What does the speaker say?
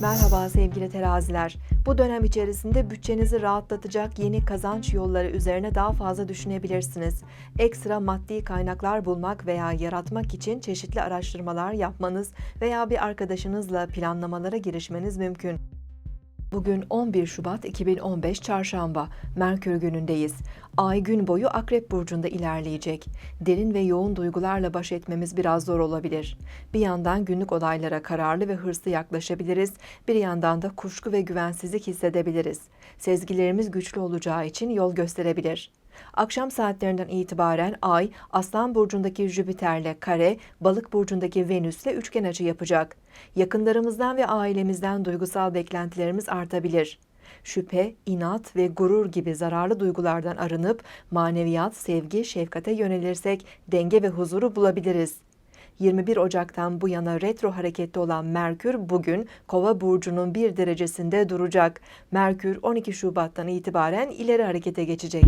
Merhaba sevgili teraziler. Bu dönem içerisinde bütçenizi rahatlatacak yeni kazanç yolları üzerine daha fazla düşünebilirsiniz. Ekstra maddi kaynaklar bulmak veya yaratmak için çeşitli araştırmalar yapmanız veya bir arkadaşınızla planlamalara girişmeniz mümkün. Bugün 11 Şubat 2015 Çarşamba, Merkür günündeyiz. Ay gün boyu Akrep Burcu'nda ilerleyecek. Derin ve yoğun duygularla baş etmemiz biraz zor olabilir. Bir yandan günlük olaylara kararlı ve hırslı yaklaşabiliriz, bir yandan da kuşku ve güvensizlik hissedebiliriz. Sezgilerimiz güçlü olacağı için yol gösterebilir. Akşam saatlerinden itibaren Ay, Aslan burcundaki Jüpiter'le kare, Balık burcundaki Venüs'le üçgen açı yapacak. Yakınlarımızdan ve ailemizden duygusal beklentilerimiz artabilir. Şüphe, inat ve gurur gibi zararlı duygulardan arınıp maneviyat, sevgi, şefkate yönelirsek denge ve huzuru bulabiliriz. 21 Ocak'tan bu yana retro harekette olan Merkür bugün Kova burcunun 1 derecesinde duracak. Merkür 12 Şubat'tan itibaren ileri harekete geçecek.